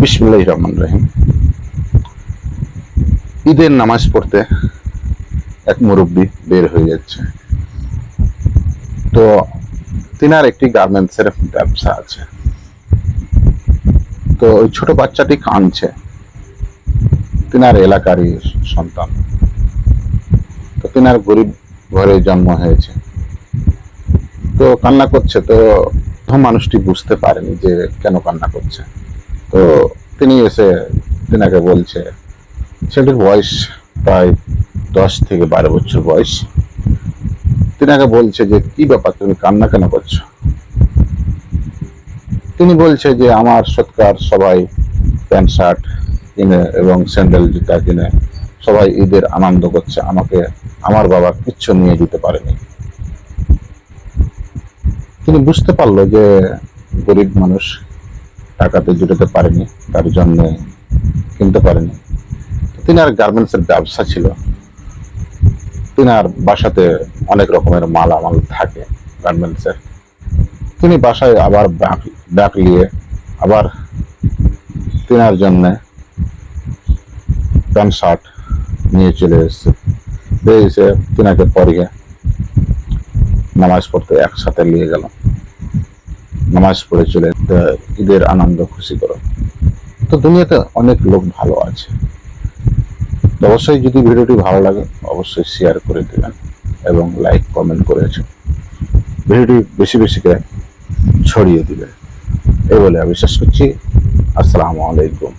বিসমুল্লাহ রহমান রহিম। ঈদের নামাজ পড়তে এক মুরব্বী বের হয়ে যাচ্ছে। তো তিনার একটি গার্মেন্টসের ব্যবসা আছে। তো ওই ছোট বাচ্চাটি কাঁদছে। তিনার এলাকারই সন্তান। তো তিনার গরিব ঘরে জন্ম হয়েছে। তো কান্না করছে। তো মানুষটি বুঝতে পারেনি যে কেন কান্না করছে। তো তিনি এসে তিনাকে বলছে, ছেলেটির বয়স প্রায় দশ থেকে বারো বছর বয়স। তিনাকে বলছে যে, কি ব্যাপার, তুমি কান্না কেন করছ? তিনি বলছে যে, আমার সৎকার সবাই প্যান্ট, শার্ট কিনে এবং স্যান্ডেল জুতা কিনে সবাই ঈদের আনন্দ করছে। আমাকে, আমার বাবা কিচ্ছু নিয়ে দিতে পারেনি। তিনি বুঝতে পারল যে গরিব মানুষ টাকাতে জুটাতে পারেনি, তার জন্য কিনতে পারেনি। তিনার গার্মেন্টস এর ব্যবসা ছিল। তিনার বাসাতে অনেক রকমের মাল আমাল থাকে গার্মেন্টস এর তিনি বাসায় আবার ব্যাগ নিয়ে আবার তিনার জন্য প্যান্ট শার্ট নিয়ে চলে এসেছে। দিয়ে এসে তিনাকে পরিয়ে নামাজ পড়তে একসাথে নিয়ে গেল নামাজ পড়ে চলে ঈদের আনন্দ খুশি করো। তো দুনিয়াতে অনেক লোক ভালো আছে। অবশ্যই যদি ভিডিওটি ভালো লাগে, অবশ্যই শেয়ার করে দেবেন এবং লাইক কমেন্ট করেছেন ভিডিওটি বেশি বেশি করে ছড়িয়ে দিবে এই বলে আমি বিশ্বাস করছি। আসসালামু আলাইকুম।